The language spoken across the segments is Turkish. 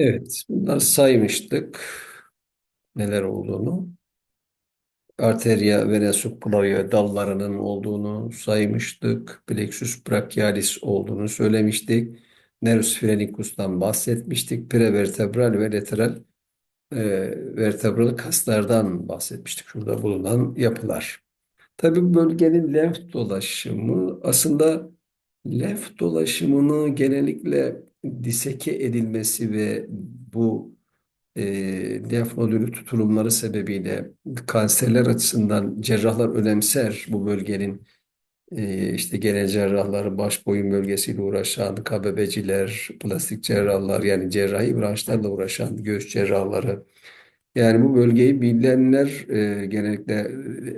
Evet, bunları saymıştık neler olduğunu. Arteria vena dallarının olduğunu saymıştık. Plexus brachialis olduğunu söylemiştik. Nervus phrenicus'tan bahsetmiştik. Prevertebral ve lateral e, vertebral kaslardan bahsetmiştik. Şurada bulunan yapılar. Tabii bu bölgenin lenf dolaşımı aslında lenf dolaşımını genellikle diseke edilmesi ve bu e, lenf nodülü tutulumları sebebiyle kanserler açısından cerrahlar önemser bu bölgenin e, işte genel cerrahlar, baş boyun bölgesiyle uğraşan, KBB'ciler, plastik cerrahlar yani cerrahi branşlarla uğraşan göğüs cerrahları. Yani bu bölgeyi bilenler e, genellikle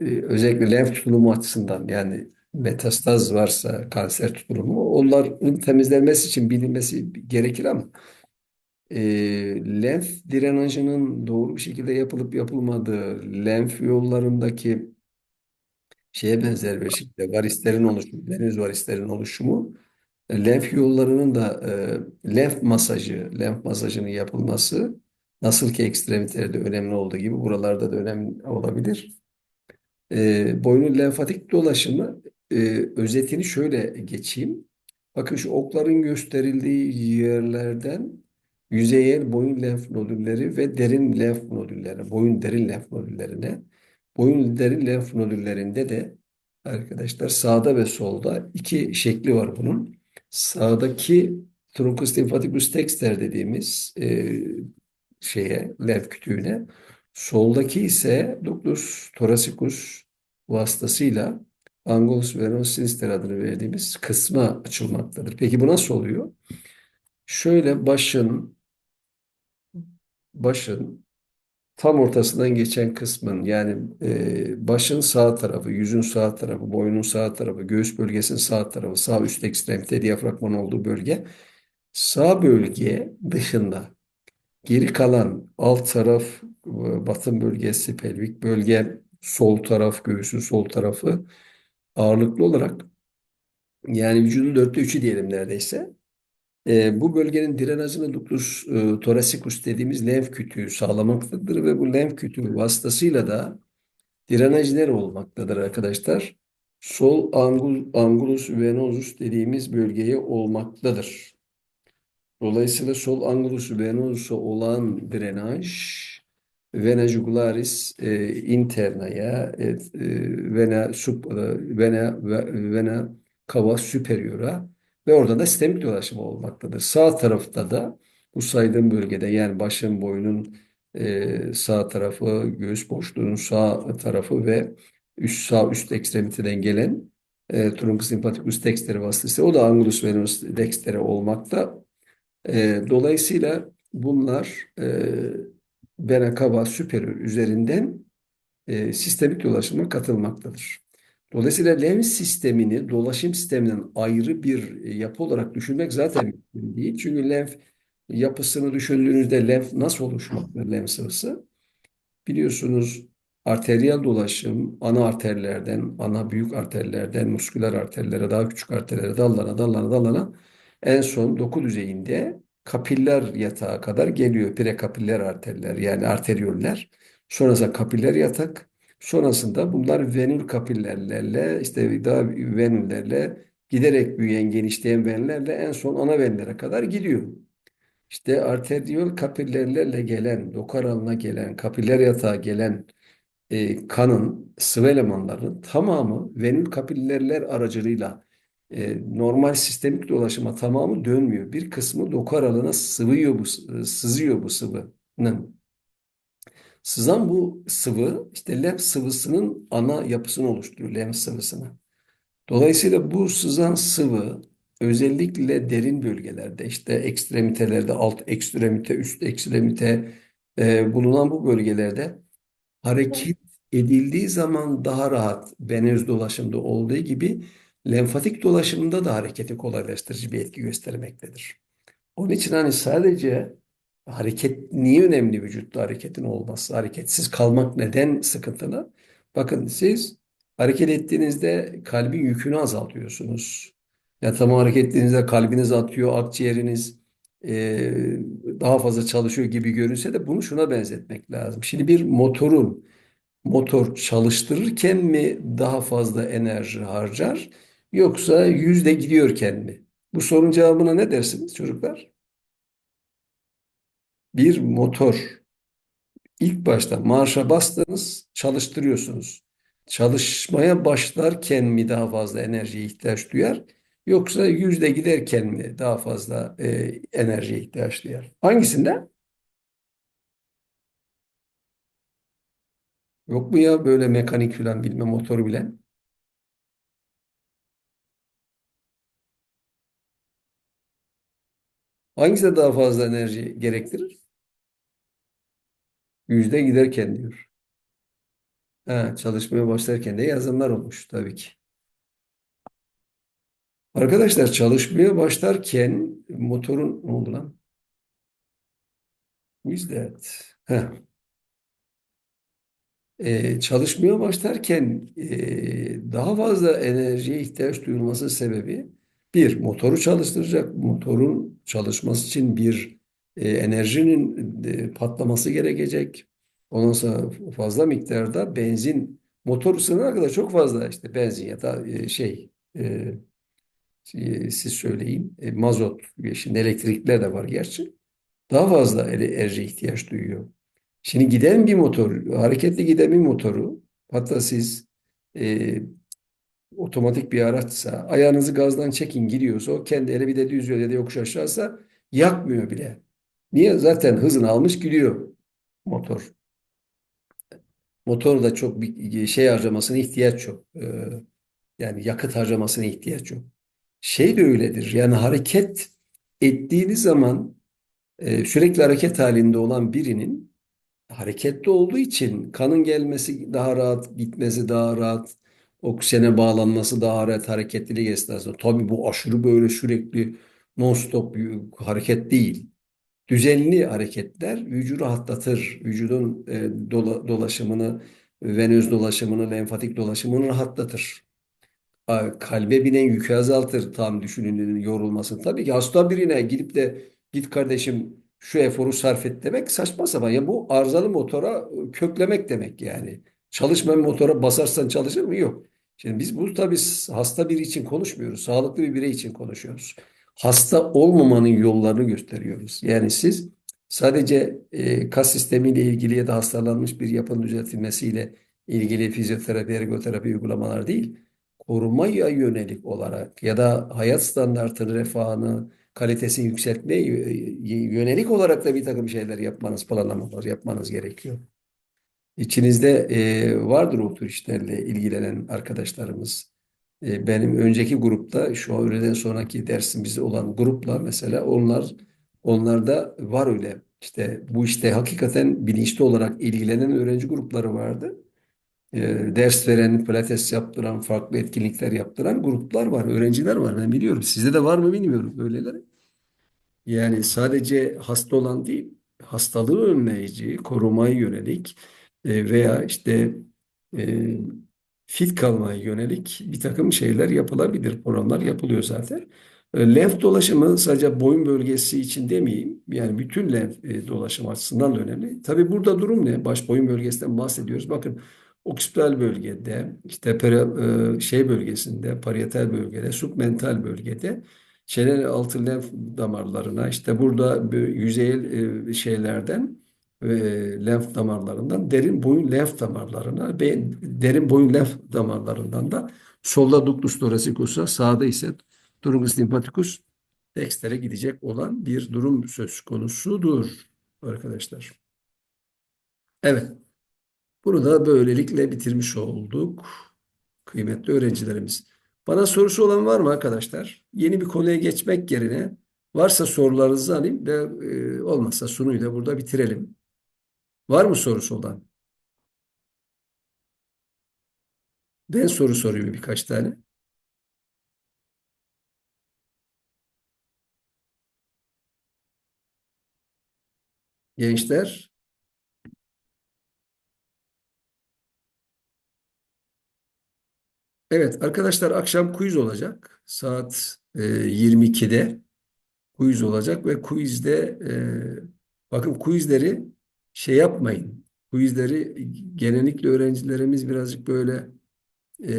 e, özellikle lenf tutulumu açısından yani metastaz varsa kanser tutulumu onların temizlenmesi için bilinmesi gerekir ama e, lenf drenajının doğru bir şekilde yapılıp yapılmadığı lenf yollarındaki şeye benzer bir şekilde varislerin oluşumu, venöz varislerin oluşumu e, lenf yollarının da e, lenf masajı, lenf masajının yapılması nasıl ki ekstremitelerde önemli olduğu gibi buralarda da önemli olabilir. E, boynun lenfatik dolaşımı e, özetini şöyle geçeyim. Bakın şu okların gösterildiği yerlerden yüzeyel boyun lenf nodülleri ve derin lenf nodülleri, boyun derin lenf nodüllerine, boyun derin lenf nodüllerinde de arkadaşlar sağda ve solda iki şekli var bunun. Sağdaki truncus lymphaticus dexter dediğimiz e, şeye, lenf kütüğüne, soldaki ise ductus thoracicus vasıtasıyla Angulus venos sinister adını verdiğimiz kısma açılmaktadır. Peki bu nasıl oluyor? Şöyle başın başın tam ortasından geçen kısmın yani e, başın sağ tarafı, yüzün sağ tarafı, boynun sağ tarafı, göğüs bölgesinin sağ tarafı, sağ üst ekstremite diyafragman olduğu bölge sağ bölge dışında geri kalan alt taraf e, batın bölgesi, pelvik bölge, sol taraf, göğsün sol tarafı ağırlıklı olarak yani vücudun dörtte üçü diyelim neredeyse e, bu bölgenin drenajını ductus e, thoracicus dediğimiz lenf kütüğü sağlamaktadır ve bu lenf kütüğü vasıtasıyla da drenajler olmaktadır arkadaşlar. Sol angul, angulus venosus dediğimiz bölgeye olmaktadır. Dolayısıyla sol angulus venosus'a olan drenaj vena jugularis e, internaya et, e, vena sub e, vena vena cava superior'a ve orada da sistemik dolaşımı olmaktadır. Sağ tarafta da bu saydığım bölgede yani başın boynun e, sağ tarafı, göğüs boşluğunun sağ tarafı ve üst sağ üst ekstremiteden gelen e, truncus sympathicus dexter vasıtasıyla o da angulus venous dextere olmakta. E, dolayısıyla bunlar e, vena cava superior üzerinden e, sistemik dolaşıma katılmaktadır. Dolayısıyla lenf sistemini dolaşım sisteminden ayrı bir e, yapı olarak düşünmek zaten mümkün değil. Çünkü lenf yapısını düşündüğünüzde lenf nasıl oluşmaktadır lenf sıvısı? Biliyorsunuz arteriyel dolaşım ana arterlerden, ana büyük arterlerden, musküler arterlere, daha küçük arterlere dallana, dallana, dallana en son doku düzeyinde kapiller yatağa kadar geliyor. Prekapiller arterler yani arterioller. Sonrasında kapiller yatak. Sonrasında bunlar venül kapillerle işte daha venüllerle giderek büyüyen genişleyen venlerle en son ana venlere kadar gidiyor. İşte arteriyol kapillerle gelen, doku aralığına gelen, kapiller yatağa gelen e, kanın sıvı elemanlarının tamamı venül kapillerler aracılığıyla e, normal sistemik dolaşıma tamamı dönmüyor. Bir kısmı doku aralığına sıvıyor bu, sızıyor bu sıvının. Sızan bu sıvı işte lenf sıvısının ana yapısını oluşturuyor lenf sıvısını. Dolayısıyla bu sızan sıvı özellikle derin bölgelerde işte ekstremitelerde alt ekstremite üst ekstremite e, bulunan bu bölgelerde hareket edildiği zaman daha rahat venöz dolaşımda olduğu gibi lenfatik dolaşımında da hareketi kolaylaştırıcı bir etki göstermektedir. Onun için hani sadece hareket niye önemli vücutta hareketin olması? Hareketsiz kalmak neden sıkıntılı? Bakın siz hareket ettiğinizde kalbin yükünü azaltıyorsunuz. Yatama hareket ettiğinizde kalbiniz atıyor, akciğeriniz e, daha fazla çalışıyor gibi görünse de bunu şuna benzetmek lazım. Şimdi bir motorun motor çalıştırırken mi daha fazla enerji harcar yoksa yüzde gidiyorken mi? Bu sorunun cevabına ne dersiniz çocuklar? Bir motor ilk başta marşa bastınız, çalıştırıyorsunuz. Çalışmaya başlarken mi daha fazla enerjiye ihtiyaç duyar yoksa yüzde giderken mi daha fazla e, enerjiye ihtiyaç duyar? Hangisinde? Yok mu ya böyle mekanik falan bilme motoru bilen? Hangisi daha fazla enerji gerektirir? Yüzde giderken diyor. Ha, çalışmaya başlarken de yazanlar olmuş tabii ki. Arkadaşlar çalışmaya başlarken motorun ne oldu lan? Yüzde. Heh. Ee, çalışmaya başlarken e, daha fazla enerjiye ihtiyaç duyulması sebebi bir motoru çalıştıracak. Motorun çalışması için bir e, enerjinin e, patlaması gerekecek. Ondan sonra fazla miktarda benzin motor ısınana kadar çok fazla işte benzin ya da e, şey e, e, siz söyleyin e, mazot şimdi elektrikler de var gerçi daha fazla enerji ihtiyaç duyuyor. Şimdi giden bir motor, hareketli giden bir motoru, hatta siz e, otomatik bir araçsa, ayağınızı gazdan çekin gidiyorsa, o kendi ele bir de düz ya da yokuş aşağısa yakmıyor bile. Niye? Zaten hızını almış gidiyor motor. Motor da çok bir şey harcamasına ihtiyaç yok. Ee, yani yakıt harcamasına ihtiyaç yok. Şey de öyledir. Yani hareket ettiğiniz zaman e, sürekli hareket halinde olan birinin hareketli olduğu için kanın gelmesi daha rahat, gitmesi daha rahat, oksijene bağlanması daha hareketlilik esnasında. Tabii bu aşırı böyle sürekli non-stop hareket değil. Düzenli hareketler vücudu rahatlatır. Vücudun e, dola- dolaşımını, venöz dolaşımını, lenfatik dolaşımını rahatlatır kalbe binen yükü azaltır tam düşününün yorulmasını. Tabii ki hasta birine gidip de git kardeşim şu eforu sarf et demek saçma sapan. Ya bu arızalı motora köklemek demek yani. Çalışmayan motora basarsan çalışır mı? Yok. Şimdi biz bu tabii hasta biri için konuşmuyoruz. Sağlıklı bir birey için konuşuyoruz. Hasta olmamanın yollarını gösteriyoruz. Yani siz sadece e, kas sistemiyle ilgili ya da hastalanmış bir yapının düzeltilmesiyle ilgili fizyoterapi, ergoterapi uygulamalar değil korumaya yönelik olarak ya da hayat standartını, refahını, kalitesini yükseltmeye yönelik olarak da bir takım şeyler yapmanız, planlamalar yapmanız gerekiyor. İçinizde e, vardır o tür işlerle ilgilenen arkadaşlarımız. E, benim önceki grupta şu öğleden sonraki dersimizde olan grupla mesela onlar onlarda var öyle. İşte bu işte hakikaten bilinçli olarak ilgilenen öğrenci grupları vardı e, ders veren, pilates yaptıran, farklı etkinlikler yaptıran gruplar var, öğrenciler var. Ben biliyorum. Sizde de var mı bilmiyorum böyleleri. Yani sadece hasta olan değil, hastalığı önleyici, korumaya yönelik e, veya işte e, fit kalmaya yönelik bir takım şeyler yapılabilir. Programlar yapılıyor zaten. E, lenf dolaşımı sadece boyun bölgesi için demeyeyim. Yani bütün lenf e, dolaşım açısından da önemli. Tabii burada durum ne? Baş boyun bölgesinden bahsediyoruz. Bakın oksipital bölgede, işte peri, e, şey bölgesinde, parietal bölgede, submental bölgede çene altı lenf damarlarına işte burada yüzeyel şeylerden e, lenf damarlarından derin boyun lenf damarlarına ve derin boyun lenf damarlarından da solda ductus thoracicus'a sağda ise Truncus lymphaticus dexter'e gidecek olan bir durum söz konusudur arkadaşlar. Evet. Bunu da böylelikle bitirmiş olduk. Kıymetli öğrencilerimiz. Bana sorusu olan var mı arkadaşlar? Yeni bir konuya geçmek yerine varsa sorularınızı alayım ve e, olmazsa sunuyu da burada bitirelim. Var mı sorusu olan? Ben soru sorayım birkaç tane. Gençler Evet arkadaşlar akşam quiz olacak saat e, 22'de. quiz olacak ve quizde e, bakın quizleri şey yapmayın. Quizleri genellikle öğrencilerimiz birazcık böyle e,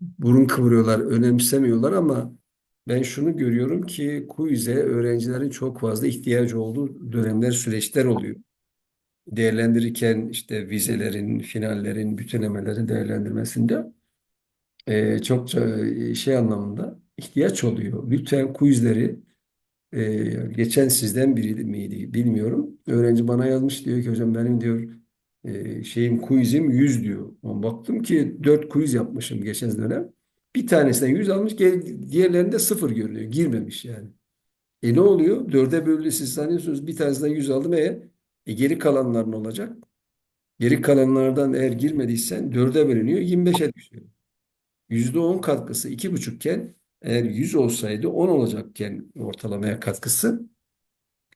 burun kıvırıyorlar, önemsemiyorlar ama ben şunu görüyorum ki quiz'e öğrencilerin çok fazla ihtiyacı olduğu dönemler, süreçler oluyor. Değerlendirirken işte vizelerin, finallerin, bütünlemelerin değerlendirmesinde e, çok e, şey anlamında ihtiyaç oluyor. Lütfen quizleri e, geçen sizden biri miydi bilmiyorum. Öğrenci bana yazmış diyor ki hocam benim diyor e, şeyim quizim 100 diyor. Ama baktım ki 4 quiz yapmışım geçen dönem. Bir tanesinden 100 almış, diğerlerinde sıfır görünüyor. Girmemiş yani. E ne oluyor? Dörde bölü siz sanıyorsunuz bir tanesinden 100 aldım. E, e geri kalanlar ne olacak? Geri kalanlardan eğer girmediysen dörde bölünüyor 25'e düşüyor. %10 katkısı iki buçukken eğer 100 olsaydı 10 olacakken ortalamaya katkısı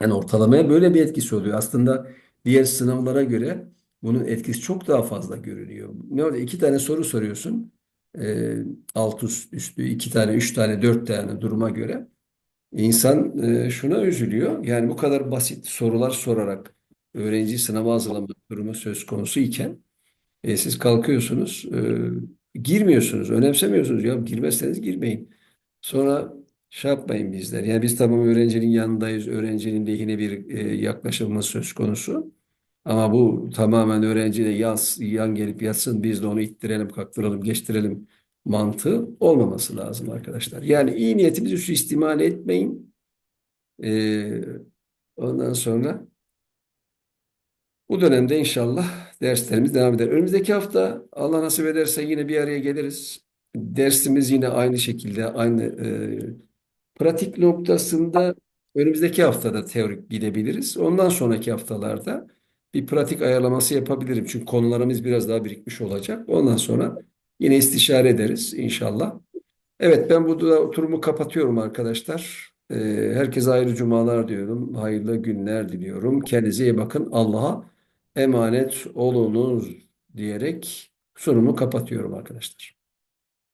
yani ortalamaya böyle bir etkisi oluyor. Aslında diğer sınavlara göre bunun etkisi çok daha fazla görünüyor. Ne oldu? İki tane soru soruyorsun. Ee, alt üst, üstü iki tane, üç tane, dört tane duruma göre. İnsan e, şuna üzülüyor. Yani bu kadar basit sorular sorarak öğrenci sınava hazırlamak durumu söz konusu iken e, siz kalkıyorsunuz, e, girmiyorsunuz, önemsemiyorsunuz. Ya girmezseniz girmeyin. Sonra şey yapmayın bizler. Yani biz tamam öğrencinin yanındayız, öğrencinin lehine bir e, yaklaşımımız söz konusu. Ama bu tamamen öğrenciyle yaz, yan gelip yatsın, biz de onu ittirelim, kaktıralım, geçtirelim mantığı olmaması lazım arkadaşlar. Yani iyi niyetimizi suistimal etmeyin. E, ondan sonra bu dönemde inşallah derslerimiz devam eder. Önümüzdeki hafta Allah nasip ederse yine bir araya geliriz. Dersimiz yine aynı şekilde, aynı e, pratik noktasında önümüzdeki haftada teorik gidebiliriz. Ondan sonraki haftalarda bir pratik ayarlaması yapabilirim. Çünkü konularımız biraz daha birikmiş olacak. Ondan sonra yine istişare ederiz inşallah. Evet ben burada oturumu kapatıyorum arkadaşlar. Ee, herkese hayırlı cumalar diyorum. Hayırlı günler diliyorum. Kendinize iyi bakın. Allah'a emanet olunuz diyerek sunumu kapatıyorum arkadaşlar.